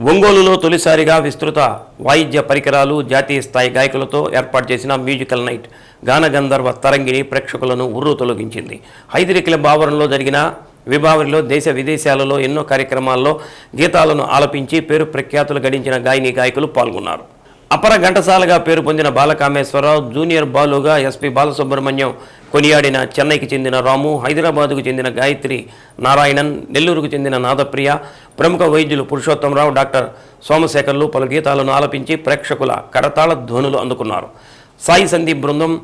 ఒంగోలులో తొలిసారిగా విస్తృత వాయిద్య పరికరాలు జాతీయ స్థాయి గాయకులతో ఏర్పాటు చేసిన మ్యూజికల్ నైట్ గానగంధర్వ తరంగిణి ప్రేక్షకులను ఉర్రు తొలగించింది. హైదరికల భావరంలో జరిగిన విభావరిలో దేశ విదేశాలలో ఎన్నో కార్యక్రమాల్లో గీతాలను ఆలపించి పేరు ప్రఖ్యాతులు గడించిన గాయని గాయకులు పాల్గొన్నారు. అపర ఘంటసాలగా పేరు పొందిన బాలకామేశ్వరరావు జూనియర్ బాలుగా ఎస్పి బాలసుబ్రహ్మణ్యం కొనియాడిన చెన్నైకి చెందిన రాము హైదరాబాదుకు చెందిన గాయత్రి నారాయణన్ నెల్లూరుకు చెందిన నాదప్రియ ప్రముఖ వైద్యులు పురుషోత్తమరావు డాక్టర్ సోమశేఖర్లు పలు గీతాలను ఆలపించి ప్రేక్షకుల కరతాళ ధ్వనులు అందుకున్నారు. సాయి సందీప్ బృందం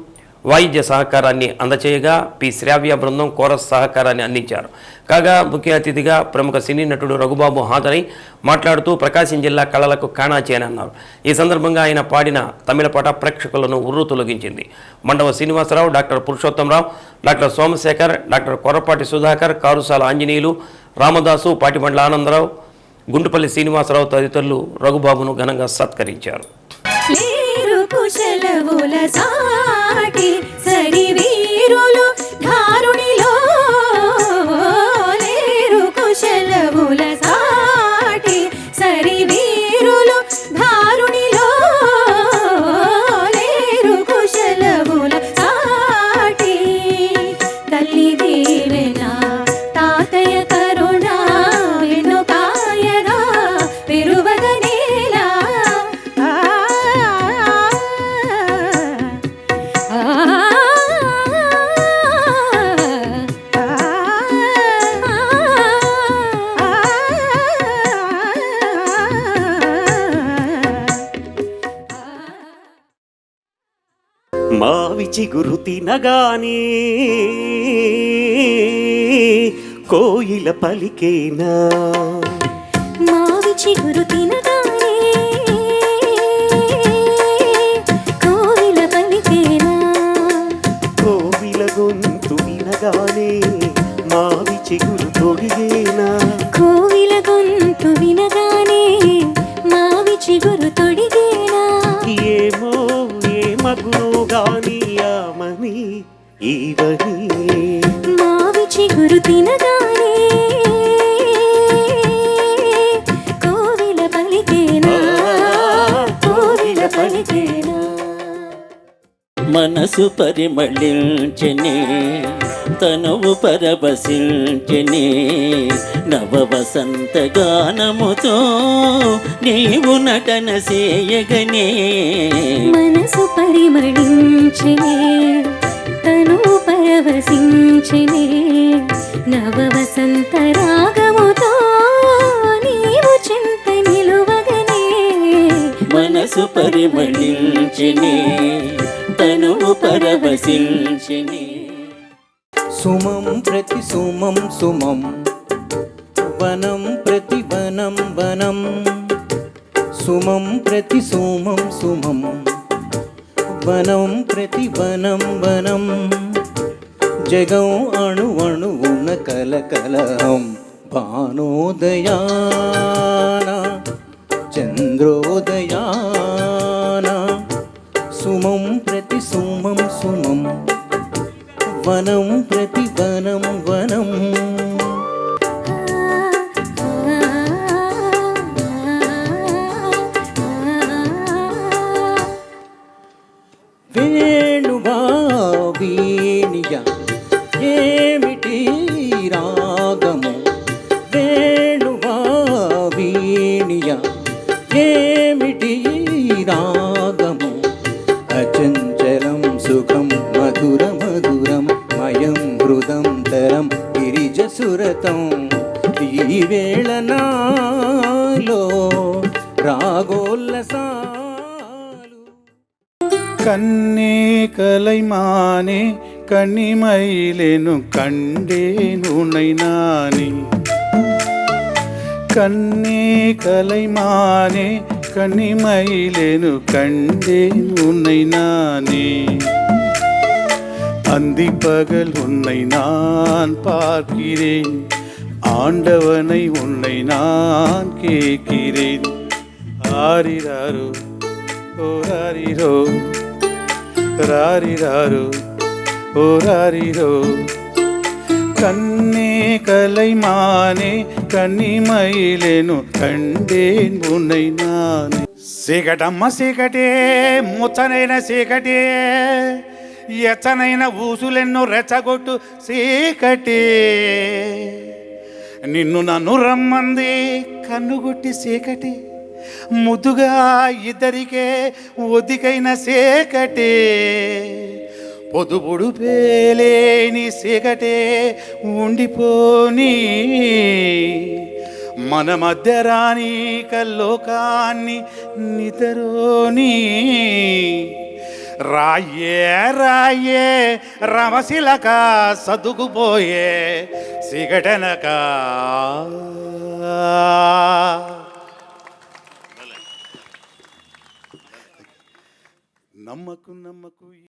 వాయిద్య సహకారాన్ని అందచేయగా పి. శ్రావ్య బృందం కోరస్ సహకారాన్ని అందించారు. కాగా ముఖ్య అతిథిగా ప్రముఖ సినీ నటుడు రఘుబాబు హాజరై మాట్లాడుతూ ప్రకాశం జిల్లా కళలకు కాణాచి అన్నారు ఈ సందర్భంగా ఆయన పాడిన తమిళ పాట ప్రేక్షకులను ఉర్రు తొలగించింది. Mandava Srinivasarao doctor Purushottamarao doctor Somashekar doctor Korrapati Sudhakar Karusala Anjaneyulu Ramadasu Patimandala Anandarao Guntupalli Srinivasarao తదితరులు రఘుబాబును ఘనంగా సత్కరించారు. మావి చిగురు తినగానే కోయిల పలికేనా? మావి చిగురు తినగానే కోవిల పలికేనా? కోవిల గొంతు వినగానే మావి చిగురు తొడిగేనా? ఈవని మావి చిగురు తినగానే కోవిల పలికేనా? కోవిల పలికేనా? మనసు పరిమళించనే తనువు పరవశించనే నవ వసంత గానముతో నీవు నటన చేయగనే. మనసు పరిమళించనే. తను పరవశించనే నవ వసంత రాగముతో నీవు చింత నిలువగనే మనసు పరిమళించనే తనువు పరవశించనే. సుమం ప్రతి సుమం సుమం వనం ప్రతి వనం వనం. సుమం ప్రతి సుమం సుమం वनं प्रति वनं। वनं जगौ अणु कलकलहं भानोदयाना। चन्द्रोदयाना। सुमं प्रति सुमं सुमं। वनं प्रति वनं। वनम् వేణువా వీణియ ఏమిటి రాగము? వేణువా వీణియ ఏమిటి రాగము? అచంచలం సుఖం మధుర మధురం మయం హృదం తరం గిరిజసురతం. ఈ వేళ నాలో రాగోల్లసా கண்ணே கலைமானே கண்ணிமயிலெனு கண்டேன் உன்னை நானே. கண்ணே கலைமானே கண்ணிமயிலெனு கண்டேன் உன்னை நானே. அந்தி பகல் உன்னை நான் பார்க்கிறேன் ஆண்டவனை உன்னை நான் கேட்கிறேன். ஆரிராரோ ஓ ராரிரோ ராரிராரோ ஓ ராரிரோ கண்ணே కలైమానే కన్నిమైలేను కండేన్ ఉన్నై నానే సీకటమ్మ సీకటే ముచ్చనైన సీకటే ఎచ్చనైన ఊసులెన్నో రెచ్చగొట్టు సీకటే నిన్ను నన్ను రమ్మంది కన్నుగొట్టి సీకటి ముదుగా ఇద్దరికే ఒదికైన సేకటే. పొదుపుడు పేలేని సేకటే ఉండిపోని. మన మధ్య రాని కల్లోకాన్ని నితరోని. రాయే రాయే రమశిలక సదుకుపోయే సిగటనక. నమ్మకు నమ్మకు